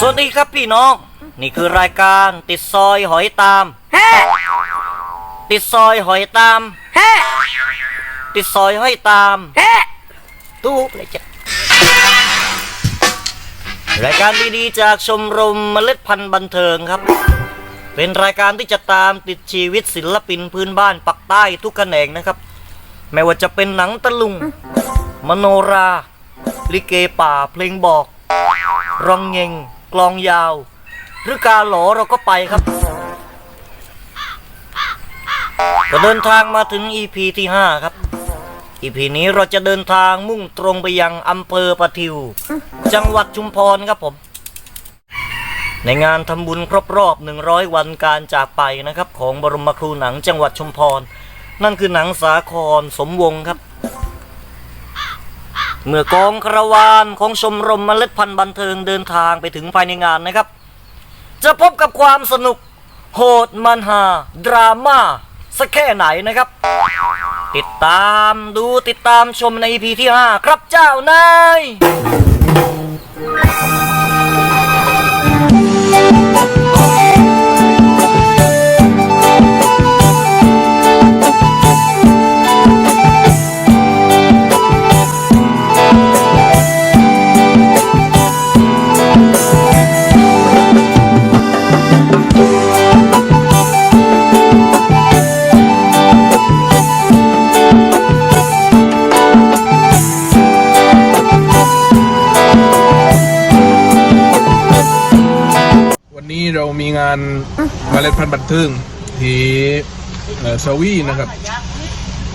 สวัสดีครับพี่น้อง นี่คือรายการติดซอยหอยตาม ติดซอยหอยตาม ติดซอยหอยตามตู้เลยจ้ะรายการดีๆจากชมรมเมล็ดพันธุ์บันเทิงครับ เป็นรายการที่จะตามติดชีวิตศิลปินพื้นบ้านปักใต้ทุกแขนงนะครับ ไม่ว่าจะเป็นหนังตะลุง มโนรา ลิเกป่าเพลงบอกรองเงง กลองยาว หรือกาหลอเราก็ไปครับ ก็เดินทางมาถึง EP ที่ 5 ครับ EP นี้เราจะเดินทางมุ่งตรงไปยังอำเภอปะทิว จังหวัดชุมพรครับผม ในงานทำบุญครบรอบ 100 วันการจากไปนะครับ ของบรมครูหนังจังหวัดชุมพร นั่นคือหนังสาครสมวงศ์ครับ เมื่อกองคาราวานของชมรมเมล็ดพันธุ์บันเทิงเดินทางไปถึงภายในงานนะครับ จะพบกับความสนุกโหดมันหา ดราม่าสักแค่ไหนนะครับ ติดตามดูติดตามชมใน EP ที่ 5 ครับเจ้านาย งานเมล็ดพันธุ์บันเทิงที่เอ่อสวีนะครับ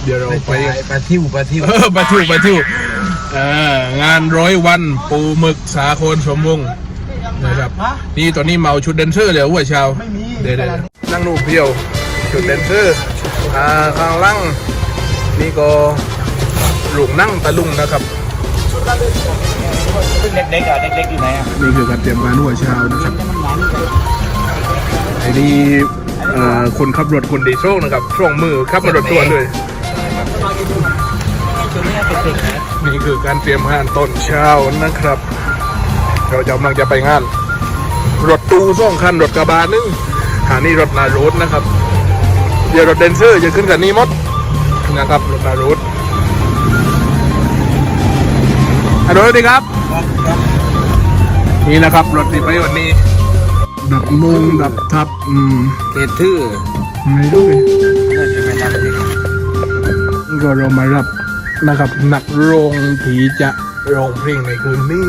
เดี๋ยวเราไปปลาทิวปลาทิวเออปาทิวปาทิวเอ่องานร้อยวันปูหมึกสาโคนสมวงศ์นะครับนี่ตอนนี้เมาชุดแดนเซอร์เลยหัวเชาวเดี๋ยวๆนั่งรูปเพียวชุดแดนเซอร์อ่าข้างล่างนี่ก็หลุงนั่งตะลุงนะครับเด็กๆอะเด็กๆอยู่ไหนอะนี่คือการเตรียมงานหัวเช้านะครับไอ้นี่เอ่อคนขับรถคนดีโชคนะครับช่วงมือขับมารถตัวเลย นี่คือการเตรียมงานตอนเช้านะครับ เราจะกำลังจะไปงาน รถตู้สองคันรถกระบะหนึงหานี่รถนารถนะครับ เดี๋ยวรถเดนเซอร์จะขึ้นกับนี่หมดนะครับรถนารถฮัลโหลสวัสดีครับ นี่นะครับรถที่ไปวันนี้ ดับมุงดับทับอืมเกทื่อไม่รู้เลยน่าจะเป็นอะไรก็เรามารับนะครับนักร้องที่จะร้องเพลงในคืนนี้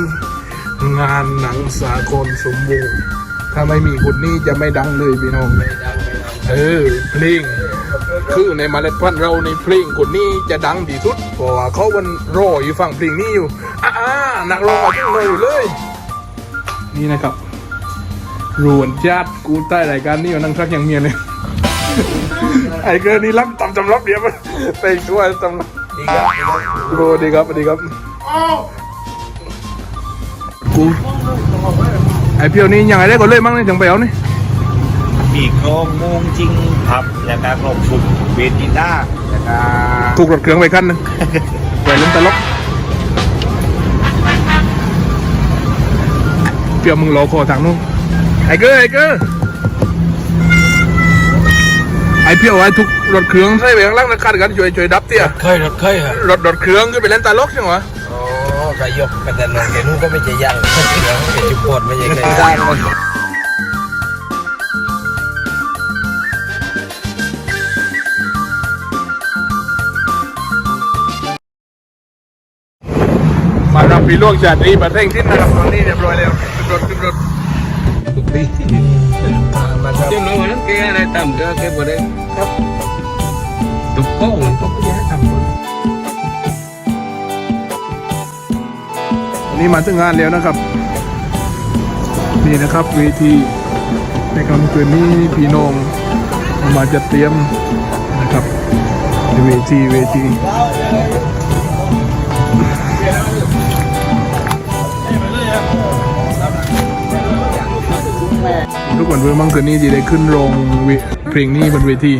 งานหนังสากลสมบูรณ์ ถ้าไม่มีคนนี้จะไม่ดังเลยพี่น้องเออเพลงคือในเมาเล็ดพันธุ์เราในเพลงคนนี้จะดังที่สุดเพราะว่าเขามันรออยู่ฟังเพลงนี้อยู่อ่านักร้องมาทุกเลยเลย นี่นะครับ รวนจัดกูใต้รายการนี้อยู่นั่งทักอย่างเมียเลย ไอ้เกินนี่รับตำจำรับเดียวมันไปตัวตำดีครับดีครับโรดีครับสวัสดีครับกูไอ้เพียวนี่ยังไงได้ก่อนเลยมั้งนี่ถึงไปเอานี่มีโครงมุงจริงครับแล้วก็โครงฝึกเวทีหน้าแล้วก็ถูกรถเครื่องไปคันหนึงไปเล่นตลกเพียวมึงรอคอทางนู้น ไอ้เกอร์ไอ้เกอร์ไอ้เพียวไอ้ทุกรถเครื่องใส่ไปข้างล่างนะคันกันช่วยช่วยดับเตี้ยเคยรถเคยฮะรถรถเครื่องขึ้นไปเล่นตลกใช่ไหมอ๋อก็ยกไปแต่ลงเดี๋ยวนู้นก็ไม่จะยังเดี๋ยวเป็นจุดปวดไม่ใช่เคยได้เลยมารับพี่ล่วงชาตรีมาเร่งทิ้นนะครับตอนนี้เรียบร้อยแล้วขึ้นรถขึ้นรถ ทุกทีมาครับเจ้าหนูนั้นแกอะไรต่ำก็แกบ่ได้ครับตุกโป้งก็ไม่ได้ทำวันนี้มาถึงงานแล้วนะครับ นี่นะครับเวทีในค่ำคืนนี้พี่น้องเอามาจัดเตรียมนะครับเวทีเวที ทุกคนเพื่อมั่งคืนนี้จะได้ขึ้นโรงเวเพลงนี้บนเวที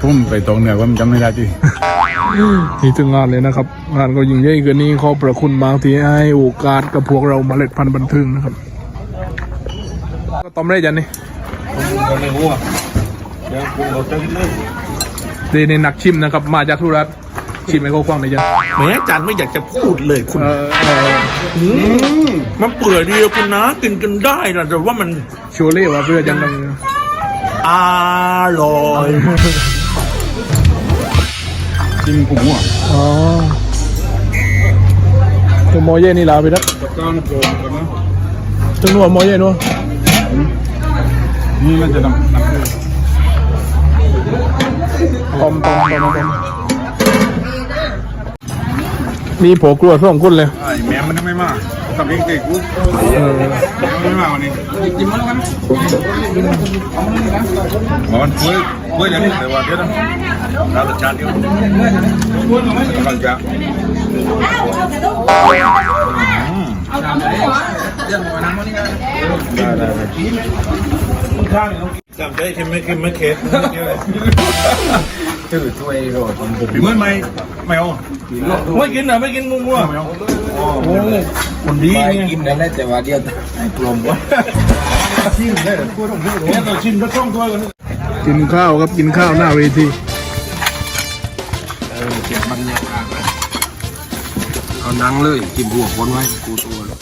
พุ่มไปตรงเนี่ยว่ามันจำไม่ได้จีนี่ถึงงานเลยนะครับ งานก็ยิ่งใหญ่เกินนี้ขอบพระคุณบางที่ให้โอกาสกับพวกเราเมาเล็ดพันธุ์บันเทิงนะครับ ก็ต้มได้จันนี่ก็ไม่รู้อะเดี๋ยวกูเราจะเลิกเดนี่นักชิมนะครับ มาจากทุรัส ชิมให้เขาฟังหน่อยจันแม้อาจารย์ไม่อยากจะพูดเลยคุณเออเออมันเปื่อยดีอะคุณนะ กินกันได้นะแต่ว่ามันโชเล่ว่าเพื่อจันต้องอร่อยจริงผมอะอ๋อตัวโมเย่นี่ลาไปแล้วก้อนโกงกันนะตึงนัวโมเย่นัวนี่มันจะนำนำตอมตอมตอมตอม มีโผกลัวสองคนเลยไอ้แม่มันไม่มากทำเองเด็กกูเออไม่มากวันนี้กินมันกันมันเพื่อเพื่ออย่างนี้แต่ว่าเดี๋ยวนะเราจะชาติเดียวกำลังจะจำได้ใช่ไหมคือไม่เคสถือถ้วยโรดเมื่อไม่ ไม่เอาไม่กินนะไม่กินงูๆไม่เอาโอ้คนดีไงกินได้แล้วแต่ว่าเดียวให้กลมวะชิมได้ตัวต้องพูดเนี่ยเราชิมก็ต้องตัวกันกินข้าวครับกินข้าวหน้าเวทีเออเก็บบรรยากาศนะเอานังเลยกินหัวคนไว้กูตัวเลย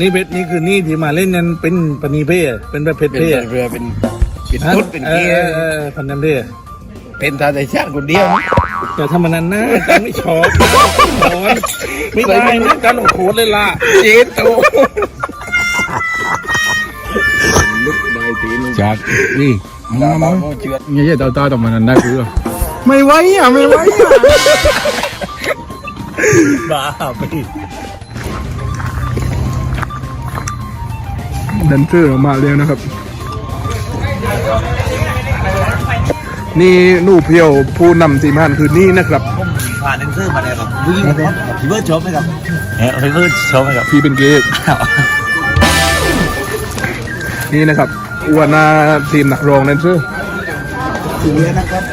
นี่เพชรนี่คือนี่ที่มาเล่นนั้นเป็นปณีเพ่เป็นแบบเพชรเป็นเพ่เรือเป็นเป็นตุ๊ดเป็นเอเกี้ยอเออพันนันเพ่ เป็นทาแต่ชาติคนเดียวนะแต่ถ้ามันนั้นนะอาจารย์ไม่ชอบนะสอนไม่ได้นะอาจารย์ต้องโคตรเลยล่ะเจ็ดตัวลุกได้ทีนึงจัดนี่มามาเชือดเงี้ยตาตาต่อมานั้นได้คือไม่ไหวอะไม่ไหวอะบ้าไปแดนเซอร์ออกมาแล้วนะครับ นี่หนูเพียวผู้นำทีมงานคืนนี้นะครับผ่านเดนเซอร์มาแล้วครับวิ่งพี่เบิร์ดชอบไหมครับเฮ้ยพี่เบิร์ดชอบไหมครับพี่เป็นเกย์นี่นะครับอ้วนหนาทีมนักร้องแดนเซอร์ถึงแล้วนะครับ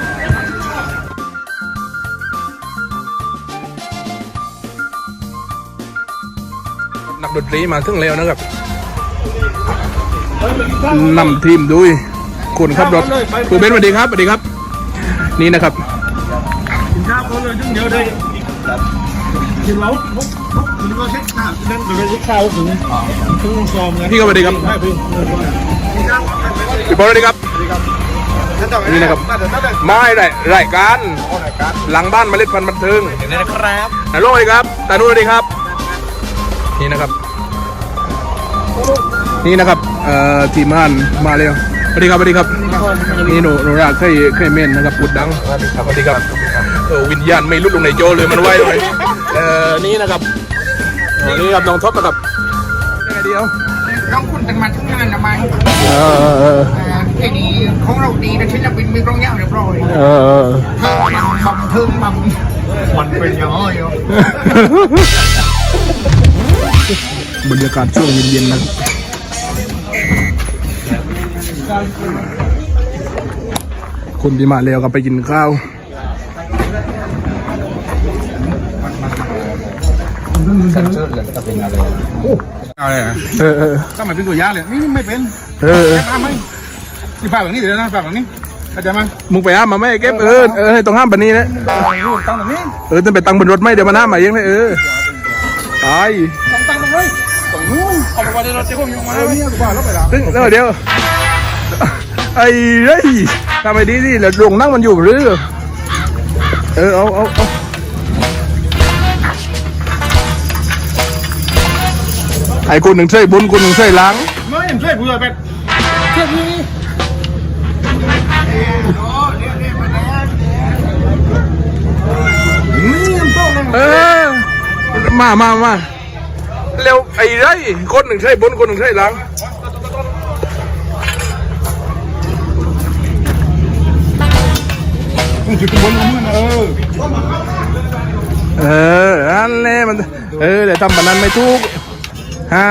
นักดนตรีมาถึงแล้วนะครับนำทีมด้วย คนขับรถครูเบนสวัสดีครับสวัสดีครับ นี่นะครับกินข้าวคนเลยจึงเยอะเลยกินแล้วกินแล้วเช็คข้าวนั่นเลยเช็คข้าวถึงถึงซ้อมไงพี่ก็สวัสดีครับใช่พี่พี่บอลสวัสดีครับนี่นะครับไม่ไรรายการ หลังบ้านเมล็ดพันธุ์บันเทิงถึงแล้วนะครับฮัลโหลสวัสดีครับตานุสวัสดีครับ นี่นะครับ นี่นะครับเอ่อทีมงานมาแล้ว สวัสดีครับสวัสดีครับนี่หนูหนูรักเคยเคยเม่นนะครับปุดดังสวัสดีครับสวัสดีครับเออวิญญาณไม่ลุดลงในโจเลยมันไหวเลยเอ่อนี่นะครับเอ่อนี่ครับน้องท็อปนะครับยังไงเดียวน้องคุณเป็นมาทั้งงานทำไมเออเออเออไอ้นี่ของเราดีนะศิลปินมีกล้องยาวเรียบร้อยเออเออเธอมันบังเทิงมันมันเป็นย้อยอยู่บรรยากาศช่วงเย็นๆนะครับ คนที่มาแล้วก็ไปกินข้าวเอาเลยเออเออถ้ามันเป็นตัวยาเลยนี่ไม่เป็นเออเออห้ามไหมที่ฝากแบบนี้เดี๋ยวนะฝากแบบนี้เข้าใจไหมมึงไปห้ามมาไหมเก็บเออเออให้ต้องห้ามแบบนี้นะตั้งแบบนี้เออต้องไปตังบนรถไหมเดี๋ยวมันห้ามมาเองเลยเออตายตั้งตั้งตรงนี้ตรงนู้นเอาไปวันเดียวเราจะพวกยงมาแล้วนี่กูว่าแล้วไปละซึ่งแล้วเดี๋ยว ไอ้เฮ้ยทำไมดีดิแล้วดวงนั่งมันอยู่หรือ เออ เอาเอาเอาไอ้คนหนึ่งใส่บุญคนหนึ่งใส่ล้างไม่เห็นช่วยกูเลยเป็ดช่วยพี่เออ มามามาเร็วไอ้ไรคนหนึ่งใช่บนคนหนึ่งใช่หลัง มึงจุดบนมึงเออ เอออันเล่มัน เออเดี๋ยวทำแบบนั้นไม่ถูกฮะ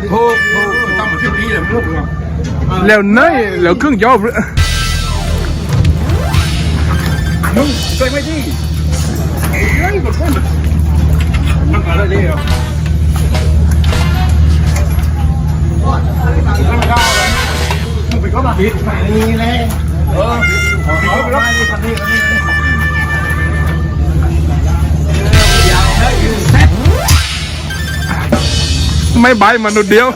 โอ้โหตั้งมาที่นี่เลยลูกเหรอแล้วเนยแล้วเครื่องจอบมึงเคยไหมที่เฮ้ยหมดคนนั่งอะไรดีอะนั่งข้าวเลยมึงไปก็มาปิดไปนี่เลยเออปิดก็ ไม่ใบมนุษย์เดียว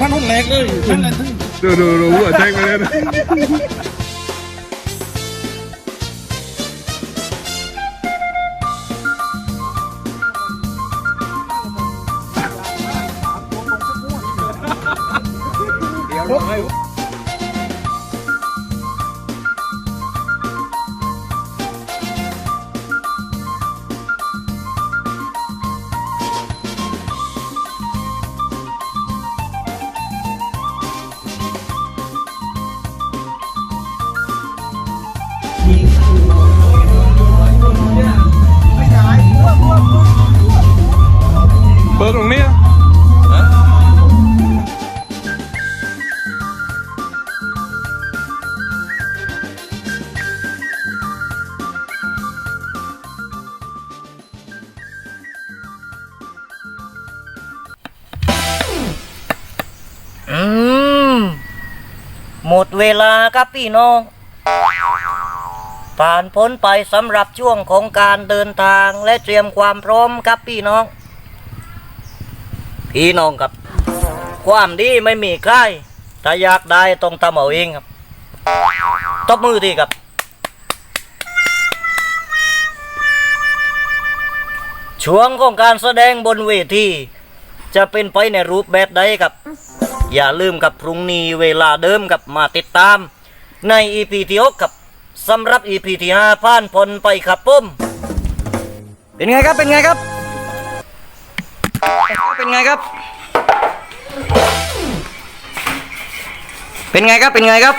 มันหุ่นแหลกเลยนั่นแหละ ดูดูดูหัวแจ้งไปเลยนะ เเวลาครับพี่น้อง ผ่านพ้นไปสำหรับช่วงของการเดินทางและเตรียมความพร้อมครับพี่น้อง พี่น้องครับ ความดีไม่มีใครถ้าอยากได้ต้องทำเอาเองครับตบมือทีครับช่วงของการแสดงบนเวทีจะเป็นไปในรูปแบบใดครับ อย่าลืมกับพรุ่งนี้เวลาเดิมกับมาติดตาม ในอีพีที่6กับสำหรับอีพีที่5ผ่านพ้นไปครับปุ้มเป็นไงครับเป็นไงครับ เป็นไงครับ เป็นไงครับเป็นไงครับ